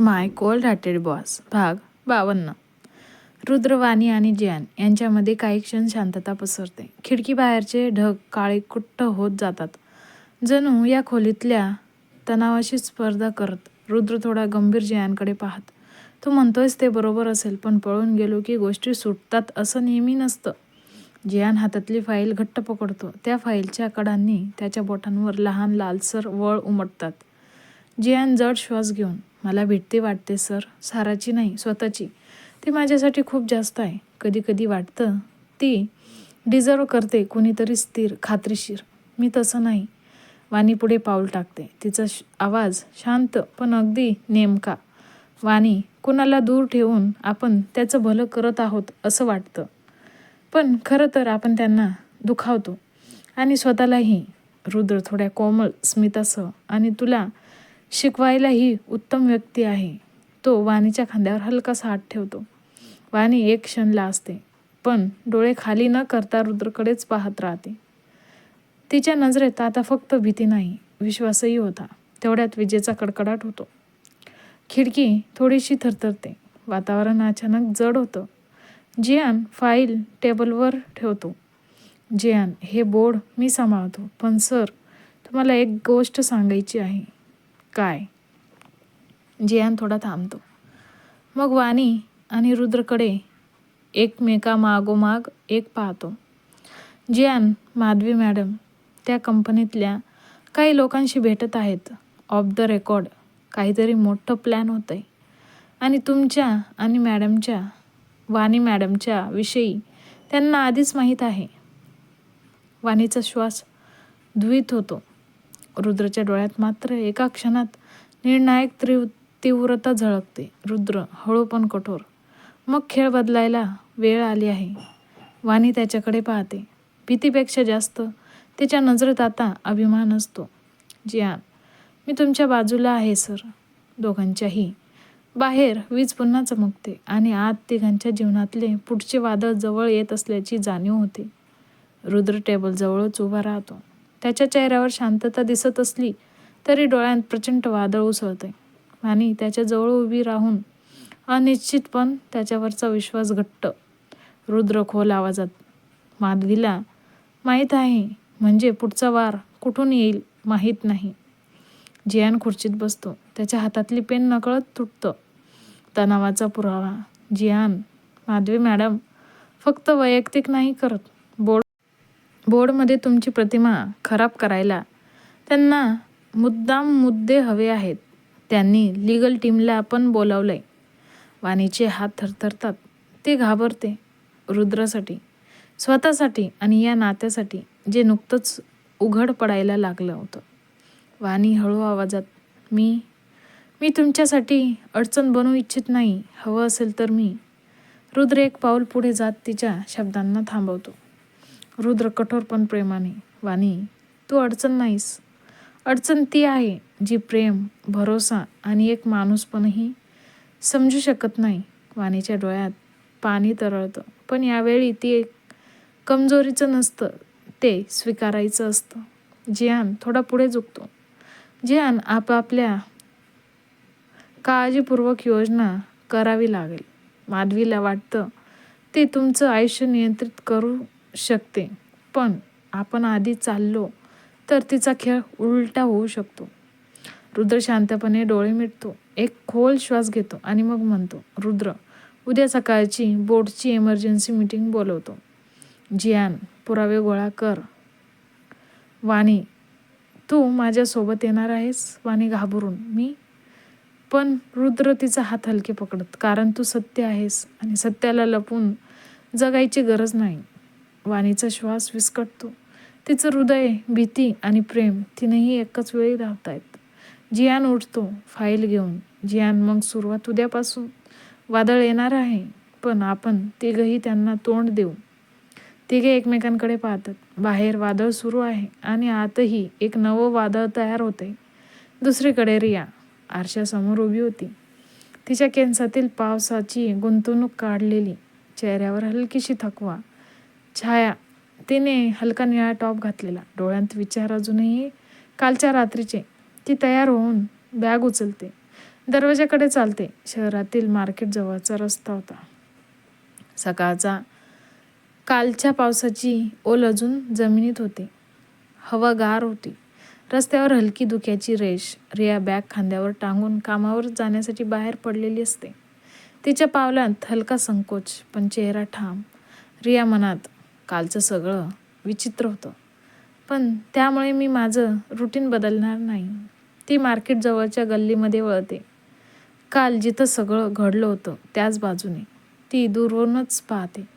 माय cold hearted boss भाग बावन्न. रुद्रवाणी आणि जैन यांच्यामध्ये काही क्षण शांतता पसरते. खिडकीबाहेरचे ढग काळे कुट्ट होत जातात. जणू या खोलीतल्या तणावाशी स्पर्धा करत रुद्र थोडा गंभीर जयानकडे पाहत. तू म्हणतोयस ते बरोबर असेल पण पळून गेलो की गोष्टी सुटतात असं नेहमी नसतं. जियान हातातली फाईल घट्ट पकडतो. त्या फाईलच्या कडांनी त्याच्या बोटांवर लहान लालसर वळ उमटतात. जियान जड श्वास घेऊन मला भेटते वाटते सर. साराची नाही स्वतःची. ती माझ्यासाठी खूप जास्त आहे. कधी कधी वाटतं ती डिझर्व करते कुणीतरी स्थिर खात्रीशीर. मी तसं नाही. वाणी पुढे पाऊल टाकते. तिचा श- आवाज शांत पण अगदी नेमका. वाणी कुणाला दूर ठेवून आपण त्याचं भलं करत आहोत असं वाटतं. पण खरं तर आपण त्यांना दुखावतो. आणि स्वतःलाही. रुद्र थोड्या कोमल स्मितासह. आणि तुला शिकवायला ही उत्तम व्यक्ती आहे. तो वाणीच्या खांद्यावर हलकासा हात ठेवतो. वाणी एक क्षण लाजते पण डोळे खाली न करता रुद्रकडेच पाहत राहते. तिच्या नजरेत आता फक्त भीती नाही विश्वासही होता. तेवढ्यात विजेचा कडकडाट होतो. खिडकी थोडीशी थरथरते. वातावरण अचानक जड होतं. जियान फाईल टेबलवर ठेवतो. जियान हे बोर्ड मी सांभाळतो पण सर तुम्हाला एक गोष्ट सांगायची आहे. काय? जियान थोडा थांबतो. मग वाणी आणि रुद्रकडे एकमेकामागोमाग एक पाहतो. जियान माधवी मॅडम त्या कंपनीतल्या काही लोकांशी भेटत आहेत. ऑफ द रेकॉर्ड काहीतरी मोठं प्लॅन होतं आहे आणि तुमच्या आणि मॅडमच्या वाणी मॅडमच्या विषयी त्यांना आधीच माहीत आहे. वाणीचा श्वास द्वित होतो. रुद्रच्या डोळ्यात मात्र एका क्षणात निर्णायक त्रिव तीव्रता झळकते. रुद्र हळू पण कठोर. मग खेळ बदलायला वेळ आली आहे. वाणी त्याच्याकडे पाहते. भीतीपेक्षा जास्त तिच्या नजरेत आता अभिमान असतो. जियान मी तुमच्या बाजूला आहे सर. दोघांच्याही. बाहेर वीज पुन्हा चमकते आणि आत तिघांच्या जीवनातले पुढचे वादळ जवळ येत असल्याची जाणीव होते. रुद्र टेबलजवळच उभा राहतो. त्याच्या चेहऱ्यावर शांतता दिसत असली तरी डोळ्यात प्रचंड वादळ उसळते आणि त्याच्याजवळ उभी राहून अनिश्चितपण त्याच्यावरचा विश्वास घट्ट रुद्र खोल आवाजात माधवीला माहीत आहे म्हणजे पुढचा वार कुठून येईल माहीत नाही. जियान खुर्चीत बसतो त्याच्या हातातली पेन नकळत तुटतं. तणावाचा पुरावा. जियान माधवी मॅडम फक्त वैयक्तिक नाही करत. बोर्डमध्ये तुमची प्रतिमा खराब करायला त्यांना मुद्दाम मुद्दे हवे आहेत. त्यांनी लीगल टीमला पण आहे वाणीचे हात थरथरतात. ते घाबरते रुद्रासाठी स्वतःसाठी आणि या नात्यासाठी जे नुकतंच उघड पडायला लागलं होतं. वाणी हळू आवाजात मी मी तुमच्यासाठी अडचण बनवू इच्छित नाही. हवं असेल तर मी रुद्र एक पाऊल पुढे जात तिच्या शब्दांना थांबवतो. रुद्र कठोर पण प्रेमाने. वाणी तू अडचण नाहीस. अडचण ती आहे जी प्रेम भरोसा आणि एक माणूसपणही समजू शकत नाही. वाणीच्या डोळ्यात पाणी तरळतं. पण यावेळी ती एक कमजोरीचं नसतं. ते स्वीकारायचं असतं. जियान थोडा पुढे झुकतो. जियान आपापल्या काळजीपूर्वक योजना करावी लागेल. माधवीला वाटतं ते तुमचं आयुष्य नियंत्रित करू शकते. पण आपण आधी चाललो तर तिचा खेळ उलटा होऊ शकतो. रुद्र शांतपणे डोळे मिटतो. एक खोल श्वास घेतो आणि मग म्हणतो रुद्र उद्या सकाळची बोर्डची इमर्जन्सी मीटिंग बोलवतो. जियान पुरावे गोळा कर. वाणी तू माझ्यासोबत येणार आहेस? वाणी घाबरून. मी? पण रुद्र तिचा हात हलके पकडत कारण तू सत्य आहेस आणि सत्याला लपून जगायची गरज नाही. वाणीचा श्वास विस्कटतो. तिचं हृदय भीती आणि प्रेम तिनेही एकाच वेळी धावतायत. जियान उठतो फाईल घेऊन. जियान मग सुरुवात उद्यापासून. वादळ येणार आहे पण आपण तिघही त्यांना तोंड देऊ. तिघे एकमेकांकडे पाहतात. बाहेर वादळ सुरू आहे आणि आतही एक नवं वादळ तयार होते दुसरीकडे रिया आरशासमोर उभी होती. तिच्या केंसातील पावसाची गुंतवणूक काढलेली. चेहऱ्यावर हलकीशी थकवा. छाया. तिने हलका निळा टॉप घातलेला. डोळ्यात विचार अजूनही कालच्या रात्रीचे. ती तयार होऊन बॅग उचलते. दरवाजाकडे चालते. शहरातील मार्केट जवळचा रस्ता होता. सकाळचा कालच्या पावसाची ओल अजून जमिनीत होते. हवा गार होती. रस्त्यावर हलकी धुक्याची रेष रिया बॅग खांद्यावर टांगून कामावर जाण्यासाठी बाहेर पडलेली असते. तिच्या पावलांत हलका संकोच पण चेहरा ठाम. रिया मनात कालचं सगळं विचित्र होतं. पण त्यामुळे मी माझं रुटीन बदलणार नाही. ती मार्केट जवळच्या गल्लीमध्ये वळते. काल जिथं सगळं घडलं होतं त्याच बाजूने ती दूरवरूनच पाहते.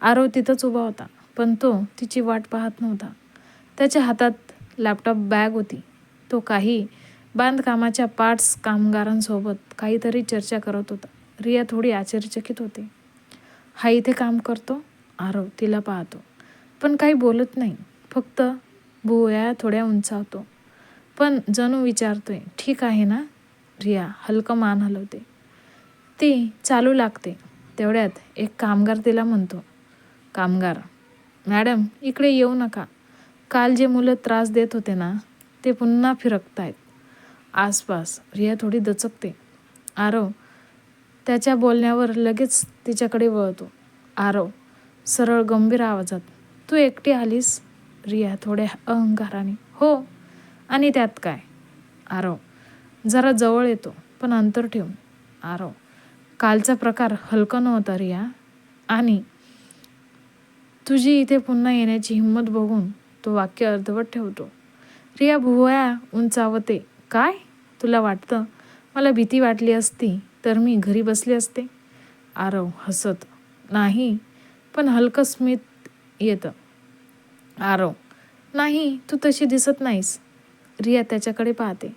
आरव तिथंच उभा होता पण तो तिची वाट पाहत नव्हता. त्याच्या हातात लॅपटॉप बॅग होती. तो काही बांधकामाच्या पार्ट्स कामगारांसोबत काहीतरी चर्चा करत होता. रिया थोडी आश्चर्यचकित होते. हा इथे काम करतो? आरव तिला पाहतो. पण काही बोलत नाही. फक्त भुवया थोड्या उंचावतो. पण जणू विचारतोय ठीक आहे ना? रिया हलकं मान हलवते. ती चालू लागते. तेवढ्यात एक कामगार तिला म्हणतो कामगार मॅडम इकडे येऊ नका. काल जे मुलं त्रास देत होते ना ते पुन्हा फिरकतायत. आसपास रिया थोडी दचकते. आरव त्याच्या बोलण्यावर लगेच तिच्याकडे वळतो. आरव सरळ गंभीर आवाजात तू एकटी आलीस रिया थोड्या अहंकाराने हो. आणि त्यात काय? आरव जरा जवळ येतो पण अंतर ठेवून आरव कालचा प्रकार हलका नव्हता रिया. आणि तुझी इथे पुन्हा येण्याची हिंमत बघून तो वाक्य अर्धवट ठेवतो. रिया भुवया उंचावते. काय? तुला वाटतं? मला भीती वाटली असती तर मी घरी बसले असते? आरव हसत. नाही पण हलकं स्मित येतं. आरव नाही तू तशी दिसत नाहीस. रिया त्याच्याकडे पाहते.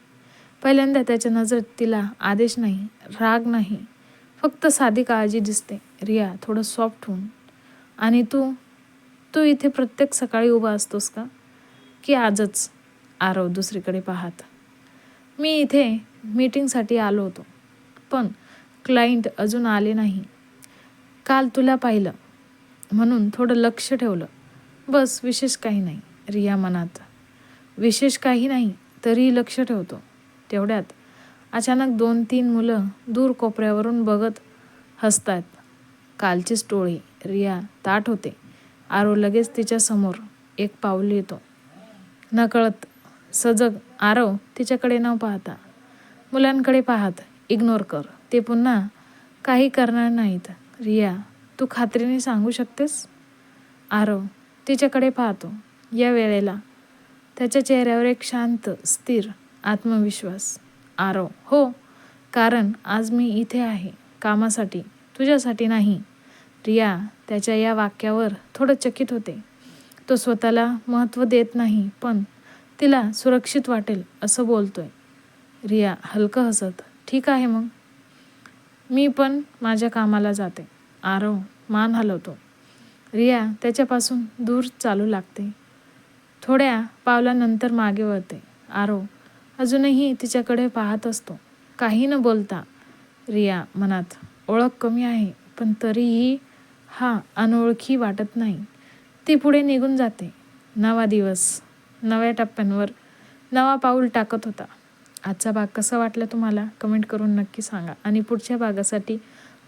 पहिल्यांदा त्याच्या नजरेत तिला आदेश नाही राग नाही फक्त साधी काळजी दिसते. रिया थोडं सॉफ्ट होऊन आणि तू तू इथे प्रत्येक सकाळी उभा असतोस का? की आजच आरव दुसरीकडे पाहत. मी इथे मीटिंगसाठी आलो होतो पण क्लायंट अजून आले नाही. काल तुला पाहिलं म्हणून थोडं लक्ष ठेवलं. बस विशेष काही नाही रिया मनात. विशेष काही नाही तरीही लक्ष ठेवतो. तेवढ्यात अचानक दोन तीन मुलं दूर कोपऱ्यावरून बघत हसतात. कालचीच टोळी रिया ताट होते. आरो लगेच तिच्यासमोर एक पाऊल येतो. नकळत सजग आरव तिच्याकडे न पाहता मुलांकडे पाहत इग्नोर कर ते पुन्हा काही करणार नाहीत रिया. तू खात्रीने सांगू शकतेस? आरव तिच्याकडे पाहतो. या वेळेला. त्याच्या चेहऱ्यावर एक शांत स्थिर आत्मविश्वास. आरव हो कारण आज मी इथे आहे कामासाठी. तुझ्यासाठी नाही. रिया त्याच्या या वाक्यावर थोडं चकित होते. तो स्वतःला महत्त्व देत नाही पण तिला सुरक्षित वाटेल असं बोलतोय. रिया हलकं हसत. ठीक आहे मग. मी पण माझ्या कामाला जाते. आरव मान हलवतो. रिया त्याच्यापासून दूर चालू लागते. थोड्या पावलानंतर मागे वळते. आरव अजूनही तिच्याकडे पाहत असतो. काही न बोलता रिया मनात ओळख कमी आहे पण तरीही हा अनोळखी वाटत नाही ती पुढे निघून जाते. नवा दिवस नव्या टप्प्यांवर नवा पाऊल टाकत होता. आजचा भाग कसा वाटला तुम्हाला? कमेंट करून नक्की सांगा. आणि पुढच्या भागासाठी